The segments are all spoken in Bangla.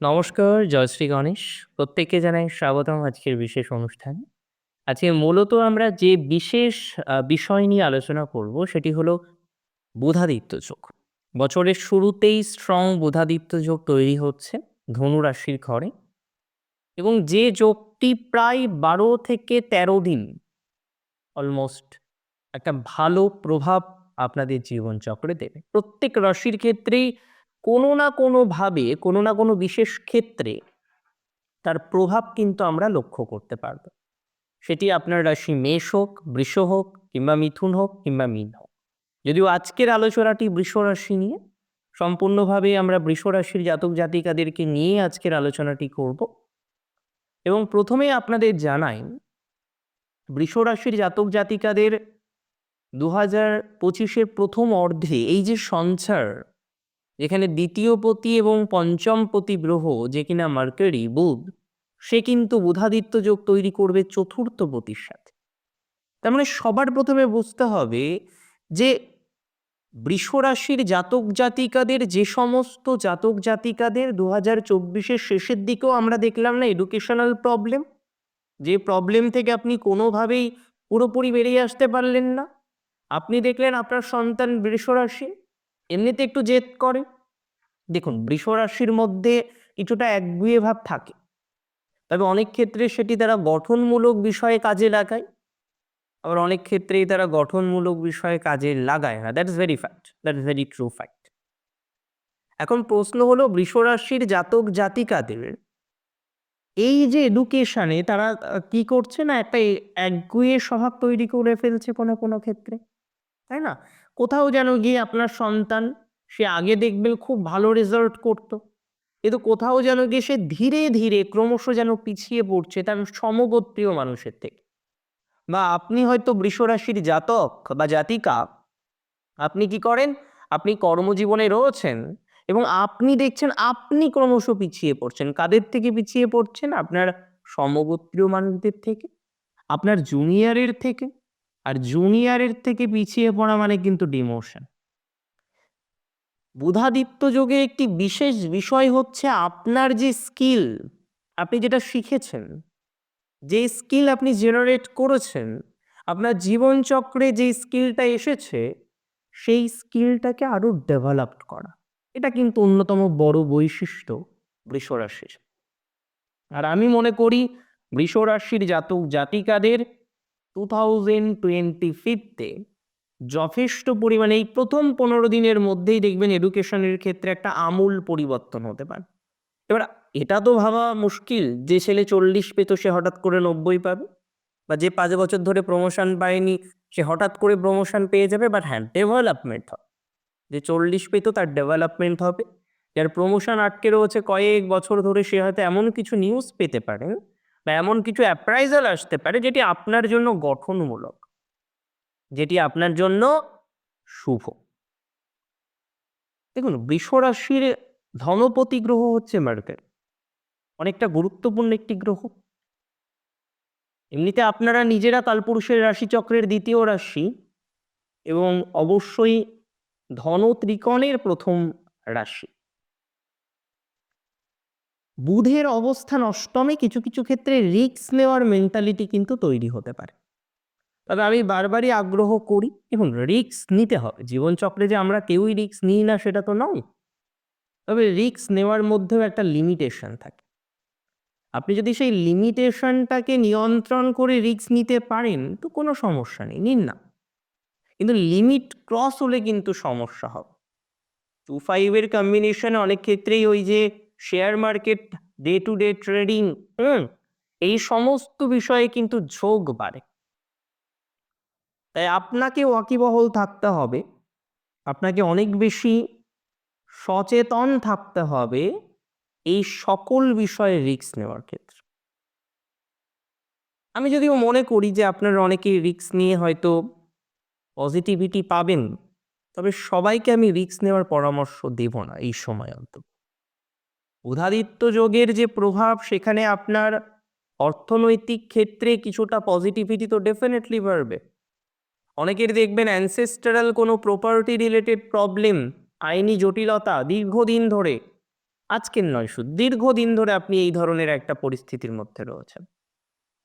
নমস্কার, জয়শ্রী গণেশ। প্রত্যেককে জানাই স্বাগতম আজকের বিশেষ অনুষ্ঠান আজকে মূলত আমরা যে বিশেষ বিষয় নিয়ে আলোচনা করব সেটি হলো বুধাদিত্য যোগ। বছরের শুরুতেই স্ট্রং বুধাদিত্য যোগ তৈরি হচ্ছে ধনু রাশির ঘরে এবং যে যোগটি প্রায় ১২ থেকে ১৩ দিন অলমোস্ট একটা ভালো প্রভাব আপনাদের জীবনচক্রে দেবে। প্রত্যেক রাশির ক্ষেত্রেই কোনো না কোনোভাবে, কোনো না কোনো বিশেষ ক্ষেত্রে তার প্রভাব কিন্তু আমরা লক্ষ্য করতে পারব। সেটি আপনার রাশি মেষ হোক, বৃষ হোক কিংবা মিথুন হোক কিংবা মীন হোক। যদিও আজকের আলোচনাটি বৃষ রাশি নিয়ে, সম্পূর্ণভাবে আমরা বৃষ রাশির জাতক জাতিকাদেরকে নিয়ে আজকের আলোচনাটি করব। এবং প্রথমেই আপনাদের জানাই বৃষ রাশির জাতক জাতিকাদের ২০২৫ এর প্রথম অর্ধে এই যে সঞ্চার যেখানে দ্বিতীয় পতি এবং পঞ্চম পতি গ্রহ যে কিনা মার্কারি, বুধ, সে কিন্তু বুধাদিত্য যোগ তৈরি করবে চতুর্থ পতির সাথে। তার মানে সবার প্রথমে বুঝতে হবে যে বৃষ রাশির জাতক জাতিকাদের যে সমস্ত জাতক জাতিকাদের দু হাজার চব্বিশের শেষের দিকেও আমরা দেখলাম না এডুকেশনাল প্রবলেম যে প্রবলেম থেকে আপনি কোনোভাবেই পুরোপুরি বেরিয়ে আসতে পারলেন না। আপনি দেখলেন আপনার সন্তান বৃষ রাশি এমনিতে একটু জেদ করে। দেখুন, বৃষ রাশির মধ্যে কিছুটা একগুয়ে ভাব থাকে। তবে অনেক ক্ষেত্রে সেটি তারা গঠনমূলক বিষয়ে কাজে লাগায়। আবার অনেক ক্ষেত্রেই তারা গঠনমূলক বিষয়ে কাজে লাগায় না। That very fact that is very true fact এখন প্রশ্ন হলো, বৃষ রাশির জাতক জাতিকাদের এই যে এডুকেশনে তারা কি করছে না একটা একগুয়ে স্বভাব তৈরি করে ফেলছে কোনো কোনো ক্ষেত্রে? তাই না? কোথাও যেন গিয়ে আপনার সন্তান সে আগে দেখবেন খুব ভালো রেজাল্ট করতো। কিন্তু কোথাও যেন গিয়ে সে ধীরে ধীরে ক্রমশ যেন পিছিয়ে পড়ছে তার সমগোত্রীয় মানুষের থেকে। বা আপনি হয়তো বৃষরাশির জাতক বা জাতিকা। আপনি কি করেন? আপনি কর্মজীবনে রয়েছেন এবং আপনি দেখছেন আপনি ক্রমশ পিছিয়ে পড়ছেন। কাদের থেকে পিছিয়ে পড়ছেন? আপনার সমগোত্রীয় মানুষদের থেকে, আপনার জুনিয়রের থেকে। আর জুনিয়রের থেকে পিছিয়ে পড়া মানে কিন্তু ডিমোশন বুধাদিত্য যোগে একটি বিশেষ বিষয় হচ্ছে আপনার যে স্কিল আপনি যেটা শিখেছেন, যে স্কিল আপনি জেনারেট করেছেন, আপনার জীবনচক্রে যে স্কিলটা এসেছে, সেই স্কিলটাকে আরও ডেভেলপড করা। এটা কিন্তু অন্যতম বড় বৈশিষ্ট্য বৃষরাশির। আর আমি মনে করি বৃষরাশির জাতক জাতিকাদের টু থাউজেন্ড টোয়েন্টি ফিফতে যথেষ্ট পরিমাণে এই প্রথম পনেরো দিনের মধ্যেই দেখবেন এডুকেশনের ক্ষেত্রে একটা আমূল পরিবর্তন হতে পারে। এবার এটা তো ভাবা মুশকিল, যে ছেলে চল্লিশ পেত সে হঠাৎ করে নব্বই পাবে বা যে পাঁচ বছর ধরে প্রমোশন পায়নি সে হঠাৎ করে প্রমোশন পেয়ে যাবে বাট হ্যাঁ ডেভেলপমেন্ট হবে। যে চল্লিশ পেতো তার ডেভেলপমেন্ট হবে। যার প্রমোশন আটকে রয়েছে কয়েক বছর ধরে সে হয়তো এমন কিছু নিউজ পেতে পারে বা এমন কিছু অ্যাপ্রাইজাল আসতে পারে যেটি আপনার জন্য গঠনমূলক, যেটি আপনার জন্য শুভ। দেখুন বৃষ রাশির ধনপতি গ্রহ হচ্ছে মার্কেট। অনেকটা গুরুত্বপূর্ণ একটি গ্রহ। এমনিতে আপনারা নিজেরা কালপুরুষের রাশিচক্রের দ্বিতীয় রাশি এবং অবশ্যই ধন ত্রিকোণের প্রথম রাশি। বুধের অবস্থান অষ্টমে কিছু কিছু ক্ষেত্রে রিস্ক নেওয়ার মেন্টালিটি কিন্তু তৈরি হতে পারে। তবে আমি বারবারই আগ্রহ করি এবং রিস্ক নিতে হবে। জীবনচক্রে যে আমরা কেউই রিক্স নিই না, সেটা তো নয়। তবে রিস্ক নেওয়ার মধ্যেও একটা লিমিটেশন থাকে। আপনি যদি সেই লিমিটেশনটাকে নিয়ন্ত্রণ করে রিস্ক নিতে পারেন, তো কোনো সমস্যা নেই, নিন না। কিন্তু লিমিট ক্রস হলে কিন্তু সমস্যা হবে। টু ফাইভের কম্বিনেশনে অনেক ক্ষেত্রেই ওই যে share market day to day trading এই সমস্ত বিষয়ে কিন্তু ঝোঁক বাড়ে। তাই আপনাকে ওয়াকিবহল থাকতে হবে, আপনাকে অনেক বেশি সচেতন থাকতে হবে এই সকল বিষয়ে রিস্ক নেওয়ার ক্ষেত্রে। আমি যদিও মনে করি যে আপনারা অনেকেই রিস্ক নিয়ে হয়তো পজিটিভিটি পাবেন, তবে সবাইকে আমি রিস্ক নেওয়ার পরামর্শ দেব না এই সময় অন্তত উদাদিত্য যোগের যে প্রভাব, সেখানে আপনার অর্থনৈতিক ক্ষেত্রে কিছুটা পজিটিভিটি তো ডেফিনেটলি বাড়বে। অনেকের দেখবেন অ্যানসেস্টারাল কোনো প্রপার্টি রিলেটেড প্রবলেম আইনি জটিলতা দীর্ঘদিন ধরে, আজকের নয় শুধু, দীর্ঘদিন ধরে আপনি এই ধরনের একটা পরিস্থিতির মধ্যে রয়েছেন।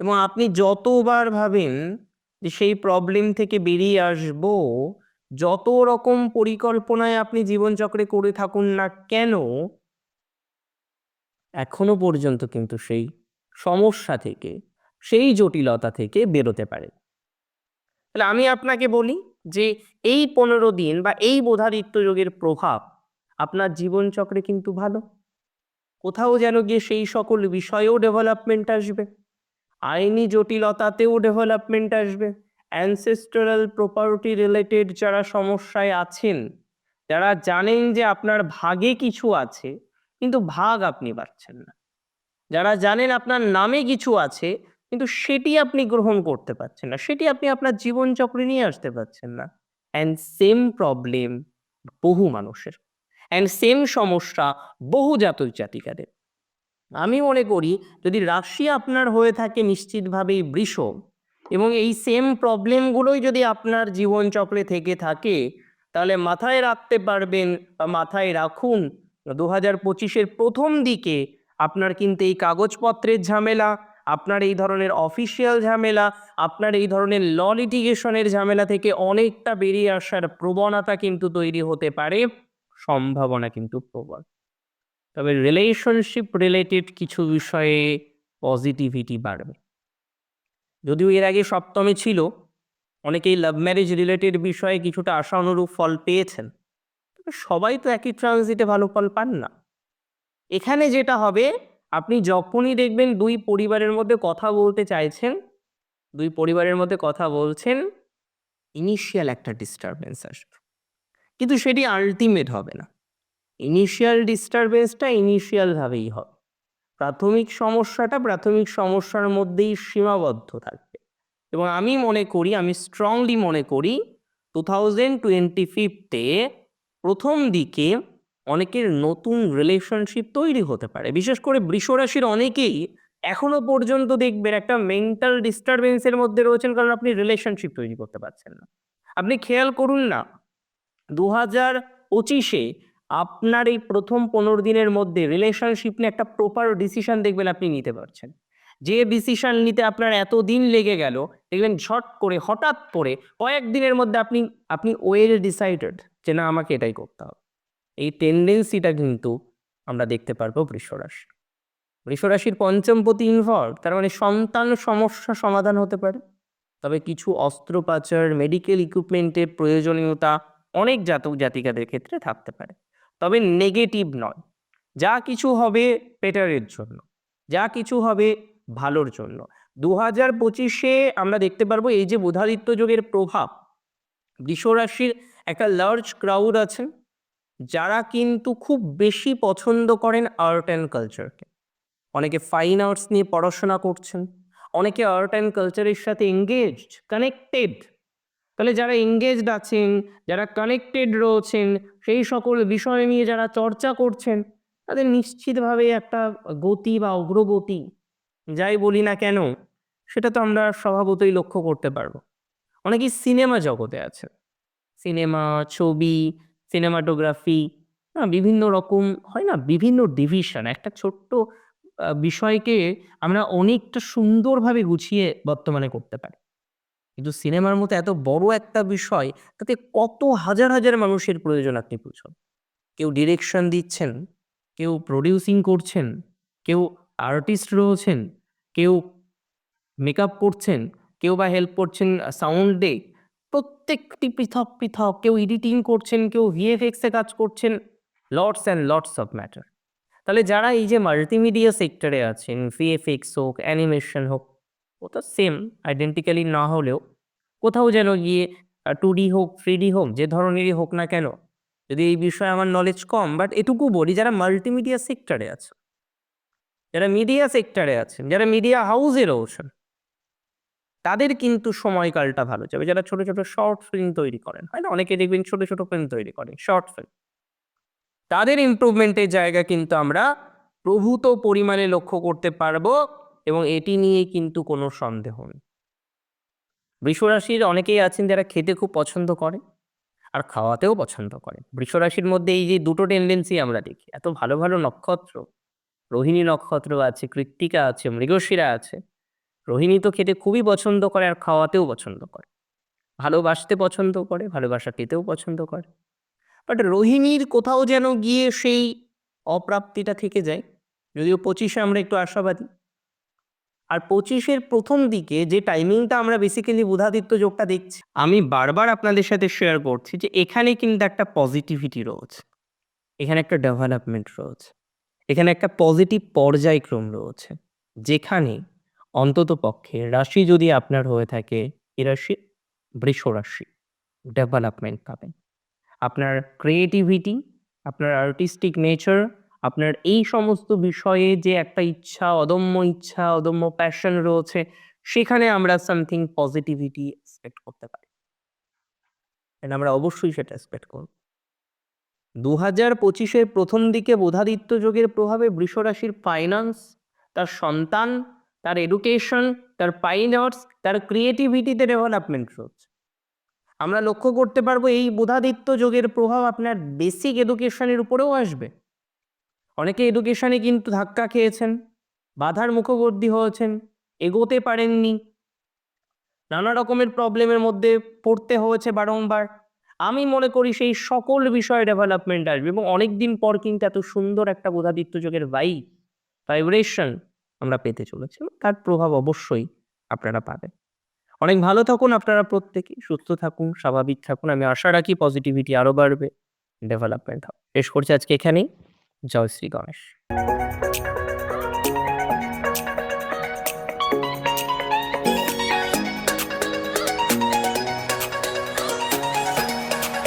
এবং আপনি যতবার ভাবেন যে সেই প্রবলেম থেকে বেরিয়ে আসব, যত রকম পরিকল্পনায় আপনি জীবনচক্রে করে থাকুন না কেন এখনও পর্যন্ত কিন্তু সেই সমস্যা থেকে, সেই জটিলতা থেকে বেরোতে পারে। তাহলে আমি আপনাকে বলি যে এই পনেরো দিন বা এই বোধাদিত্য যোগের প্রভাব আপনার জীবনচক্রে কিন্তু ভালো। কোথাও যেন গিয়ে সেই সকল বিষয়েও ডেভেলপমেন্ট আসবে, আইনি জটিলতাতেও ডেভেলপমেন্ট আসবে অ্যানসেস্টরাল প্রপার্টি রিলেটেড যারা সমস্যায় আছেন, যারা জানেন যে আপনার ভাগে কিছু আছে কিন্তু ভাগ আপনি পাচ্ছেন না। যারা জানেন আপনার নামে কিছু আছে, কিন্তু সেটি আপনি গ্রহণ করতে পারছেন না, সেটি আপনি আপনার জীবনচক্রে নিয়ে আসতে পারছেন না। অ্যান্ড সেম প্রবলেম বহু মানুষের। অ্যান্ড সেম সমস্যা বহু জাতক জাতিকাদের। আমি মনে করি, যদি রাশি আপনার হয়ে থাকে নিশ্চিতভাবেই বৃষ এবং এই সেম প্রবলেমগুলোই যদি আপনার জীবনচক্রে থেকে থাকে, তাহলে মাথায় রাখতে পারবেন বা মাথায় রাখুন দু হাজার পঁচিশের প্রথম দিকে আপনার কিন্তু এই কাগজপত্রের ঝামেলা, আপনার এই ধরনের অফিসিয়াল ঝামেলা, আপনার এই ধরনের ল লিটিগেশনের ঝামেলা থেকে অনেকটা বেরিয়ে আসার প্রবণতা কিন্তু তৈরি হতে পারে, সম্ভাবনা কিন্তু প্রবল। তবে রিলেশনশিপ রিলেটেড কিছু বিষয়ে পজিটিভিটি বাড়বে। যদিও এর আগে সপ্তমে ছিল, অনেকেই লাভ ম্যারেজ রিলেটেড বিষয়ে কিছুটা আশা অনুরূপ ফল পেয়েছেন। সবাই তো একই ট্রানজিটে ভালো ফল পান না। এখানে যেটা হবে, আপনি যখনই দেখবেন দুই পরিবারের মধ্যে কথা বলতে চাইছেন, দুই পরিবারের মধ্যে কথা বলছেন ইনিশিয়াল একটা ডিস্টারবেন্স আসবে। কিন্তু সেটি আলটিমেট হবে না। ইনিশিয়াল ডিস্টারবেন্সটা ইনিশিয়ালভাবেই হবে। প্রাথমিক সমস্যাটা প্রাথমিক সমস্যার মধ্যেই সীমাবদ্ধ থাকবে। এবং আমি মনে করি, আমি স্ট্রংলি মনে করি টু থাউজেন্ড টোয়েন্টি ফিফতে প্রথম দিকে অনেকের নতুন রিলেশনশিপ তৈরি হতে পারে। বিশেষ করে বৃষরাশির অনেকেই এখনও পর্যন্ত দেখবেন একটা মেন্টাল ডিস্টারবেন্সের মধ্যে রয়েছেন কারণ আপনি রিলেশনশিপ তৈরি করতে পারছেন না। আপনি খেয়াল করুন না দু হাজার পঁচিশে আপনার এই প্রথম পনেরো দিনের মধ্যে রিলেশনশিপ নিয়ে একটা প্রপার ডিসিশন দেখবেন আপনি নিতে পারছেন। যে ডিসিশন নিতে আপনার এত দিন লেগে গেল, দেখবেন ঝট করে, হঠাৎ করে কয়েকদিনের মধ্যে আপনি আপনি ওয়েল ডিসাইডেড যে না, আমাকে এটাই করতে হবে। এই টেন্ডেন্সিটা কিন্তু আমরা দেখতে পারব বৃষরাশি বৃষরাশির পঞ্চমপতি ইনভলভ তার মানে সন্তান সমস্যা সমাধান হতে পারে। তবে কিছু অস্ত্রোপচার মেডিকেল ইকুইপমেন্টের প্রয়োজনীয়তা অনেক জাতক জাতিকাদের ক্ষেত্রে থাকতে পারে। তবে নেগেটিভ নয়। যা কিছু হবে পেটারের জন্য। যা কিছু হবে ভালোর জন্য। দু হাজার পঁচিশে আমরা দেখতে পারব এই যে বুধাদিত্য যোগের প্রভাব বৃষরাশির একটা লার্জ ক্রাউড আছেন যারা কিন্তু খুব বেশি পছন্দ করেন আর্ট অ্যান্ড কালচারকে অনেকে ফাইন আর্টস নিয়ে পড়াশোনা করছেন, অনেকে আর্ট অ্যান্ড কালচারের সাথে এঙ্গেজড কানেক্টেড তাহলে যারা এঙ্গেজড আছেন, যারা কানেক্টেড রয়েছেন, সেই সকল বিষয় নিয়ে যারা চর্চা করছেন, তাদের নিশ্চিতভাবে একটা গতি বা অগ্রগতি, যাই বলি না কেন, সেটা তো আমরা স্বভাবতই লক্ষ্য করতে পারব। অনেকেই সিনেমা জগতে আছে সিনেমা, ছবি, সিনেমাটোগ্রাফি, না বিভিন্ন রকম হয় না? বিভিন্ন ডিভিশন একটা ছোট্ট বিষয়কে আমরা অনেকটা সুন্দরভাবে গুছিয়ে বর্তমানে করতে পারি। কিন্তু সিনেমার মতো এত বড় একটা বিষয়, তাতে কত হাজার হাজার মানুষের প্রয়োজন আপনি বুঝুন। কেউ ডিরেকশন দিচ্ছেন, কেউ প্রডিউসিং করছেন, কেউ আর্টিস্ট রয়েছেন, কেউ মেকআপ করছেন, কেউ বা হেল্প করছেন সাউন্ডে প্রত্যেকটি পৃথক পৃথক। কেউ এডিটিং করছেন, কেউ ভিএফএক্সে কাজ করছেন। Lots and lots of matter তাহলে যারা এই যে মাল্টিমিডিয়া সেক্টরে আছেন ভিএফএক্স হোক অ্যানিমেশন হোক, ওটা সেম আইডেন্টিক্যালি না হলেও কোথাও যেন গিয়ে টু ডি হোক থ্রি ডি হোক, যে ধরনেরই হোক না কেন, যদি এই বিষয়ে আমার নলেজ কম বাট এটুকু বলি, যারা মাল্টিমিডিয়া সেক্টরে আছে যারা মিডিয়া সেক্টরে আছেন, যারা মিডিয়া হাউসে রয়েছেন তাদের কিন্তু সময়কালটা ভালো যাবে। যারা ছোট ছোট শর্ট ফিল্ম তৈরি করেন হয় না অনেকে দেখবেন ছোট ছোট ফিল্ম তৈরি করেন শর্ট ফিল্ম তাদের ইমপ্রুভমেন্টের জায়গা কিন্তু আমরা প্রভূত পরিমাণে লক্ষ্য করতে পারব এবং এটি নিয়ে কিন্তু কোনো সন্দেহ নেই। বৃষরাশির অনেকেই আছেন যারা খেতে খুব পছন্দ করে আর খাওয়াতেও পছন্দ করে। বৃষরাশির মধ্যে এই যে দুটো টেন্ডেন্সি আমরা দেখি, এত ভালো ভালো নক্ষত্র, রোহিণী নক্ষত্র আছে, কৃত্তিকা আছে, মৃগশিরা আছে। রোহিণী তো খেতে খুবই পছন্দ করে আর খাওয়াতেও পছন্দ করে। ভালোবাসতে পছন্দ করে, ভালোবাসা পেতেও পছন্দ করে। বাট রোহিণীর কোথাও যেন গিয়ে সেই অপ্রাপ্তিটা থেকে যায়। যদিও পঁচিশে আমরা একটু আশাবাদী। আর পঁচিশের প্রথম দিকে যে টাইমিংটা আমরা বেসিক্যালি বুধাদিত্য যোগটা দেখছি, আমি বারবার আপনাদের সাথে শেয়ার করছি যে এখানে কিন্তু একটা পজিটিভিটি রয়েছে। এখানে একটা ডেভেলপমেন্ট রয়েছে। এখানে একটা পজিটিভ পর্যায়ক্রম রয়েছে। যেখানে অন্তত পক্ষে রাশি যদি আপনার হয়ে থাকে, এ রাশি বৃষ রাশি ডেভেলপমেন্ট পাবেন আপনার ক্রিয়েটিভিটি আপনার আর্টিস্টিক নেচার আপনার এই সমস্ত বিষয়ে যে একটা ইচ্ছা, অদম্য ইচ্ছা, অদম্য প্যাশন রয়েছে, সেখানে আমরা সামথিং পজিটিভিটি এক্সপেক্ট করতে পারি। আমরা অবশ্যই সেটা এক্সপেক্ট করব। দু হাজার পঁচিশের প্রথম দিকে বোধাদিত্য যোগের প্রভাবে বৃষরাশির ফাইন্যান্স তার সন্তান তার এডুকেশন তার পাইন আর্টস তার ক্রিয়েটিভিটিতে ডেভেলপমেন্ট রয়েছে। আমরা লক্ষ্য করতে পারব এই বোধাদিত্য যোগের প্রভাব আপনার বেসিক এডুকেশনের উপরেও আসবে। অনেকে এডুকেশনে কিন্তু ধাক্কা খেয়েছেন, বাধার মুখবর্তী হয়েছেন, এগোতে পারেননি। নানা রকমের প্রবলেমের মধ্যে পড়তে হয়েছে বারংবার। আমি মনে করি সেই সকল বিষয়ে ডেভেলপমেন্ট আসবে এবং অনেক দিন পর কিন্তু এত সুন্দর একটা বোধাদিত্য যোগের ভাই ভাইব্রেশন আমরা পেতে চলেছি তার প্রভাব অবশ্যই আপনারা পাবেন। অনেক ভালো থাকুন আপনারা প্রত্যেকে সুস্থ থাকুন, স্বাভাবিক থাকুন। আমি আশা রাখি পজিটিভিটি আরও বাড়বে ডেভেলপমেন্ট হবে। শেষ করছি আজকে এখানেই। জয় শ্রী গণেশ।